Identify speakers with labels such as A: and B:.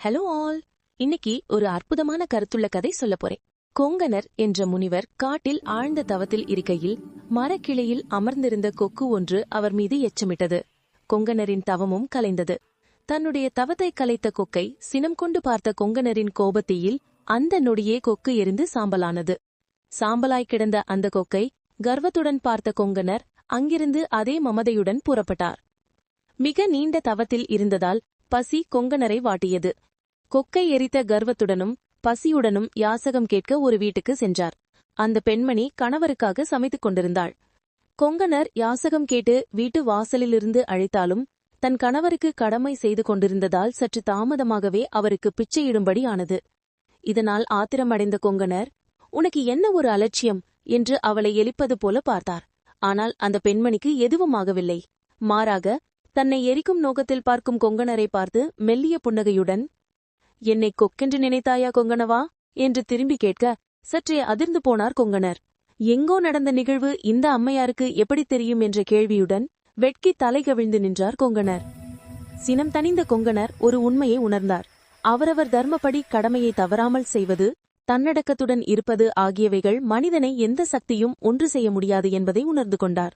A: Hello all இன்னைக்கு ஒரு அற்புதமான கருத்துள்ள கதை சொல்ல போறேன். கொங்கனர் என்ற முனிவர் காட்டில் ஆழ்ந்த தவத்தில் இருக்கையில் மரக்கிளையில் அமர்ந்திருந்த கொக்கு ஒன்று அவர் மீது எச்சமிட்டது. கொங்கனரின் தவமும் கலைந்தது. தன்னுடைய தவத்தை கலைத்த கொக்கை சினம் கொண்டு பார்த்த கொங்கனரின் கோபத்தீயில் அந்த நொடியே கொக்கு எரிந்து சாம்பலானது. சாம்பலாய் கிடந்த அந்த கொக்கை கர்வத்துடன் பார்த்த கொங்கனர் அங்கிருந்து அதே மமதையுடன் புறப்பட்டார். மிக நீண்ட தவத்தில் இருந்ததால் பசி கொங்கனரை வாட்டியது. கொக்கை எரித்த கர்வத்துடனும் பசியுடனும் யாசகம் கேட்க ஒரு வீட்டுக்கு சென்றார். அந்த பெண்மணி கணவருக்காக சமைத்துக் கொண்டிருந்தாள். கொங்கனர் யாசகம் கேட்டு வீட்டு வாசலிலிருந்து அழைத்தாலும் தன் கணவருக்கு கடமை செய்து கொண்டிருந்ததால் சற்று தாமதமாகவே அவருக்கு பிச்சையிடும்படி ஆனது. இதனால் ஆத்திரமடைந்த கொங்கனர் உனக்கு என்ன ஒரு அலட்சியம்? என்று அவளை எலிப்பது போல பார்த்தார். ஆனால் அந்த பெண்மணிக்கு எதுவும் ஆகவில்லை. மாறாக தன்னை எரிக்கும் நோக்கத்தில் பார்க்கும் கொங்கனரை பார்த்து மெல்லிய புன்னகையுடன் என்னை கொக்கென்று நினைத்தாயா கொங்கணவா? என்று திரும்பி கேட்க சற்றே அதிர்ந்து போனார் கொங்கணர். எங்கோ நடந்த நிகழ்வு இந்த அம்மையாருக்கு எப்படி தெரியும் என்ற கேள்வியுடன் வெட்கி தலை கவிழ்ந்து நின்றார் கொங்கணர். சினம் தணிந்த கொங்கணர் ஒரு உண்மையை உணர்ந்தார். அவரவர் தர்மப்படி கடமையை தவறாமல் செய்வது தன்னடக்கத்துடன் இருப்பது ஆகியவைகள் மனிதனை எந்த சக்தியும் ஒன்று செய்ய முடியாது என்பதை உணர்ந்து கொண்டார்.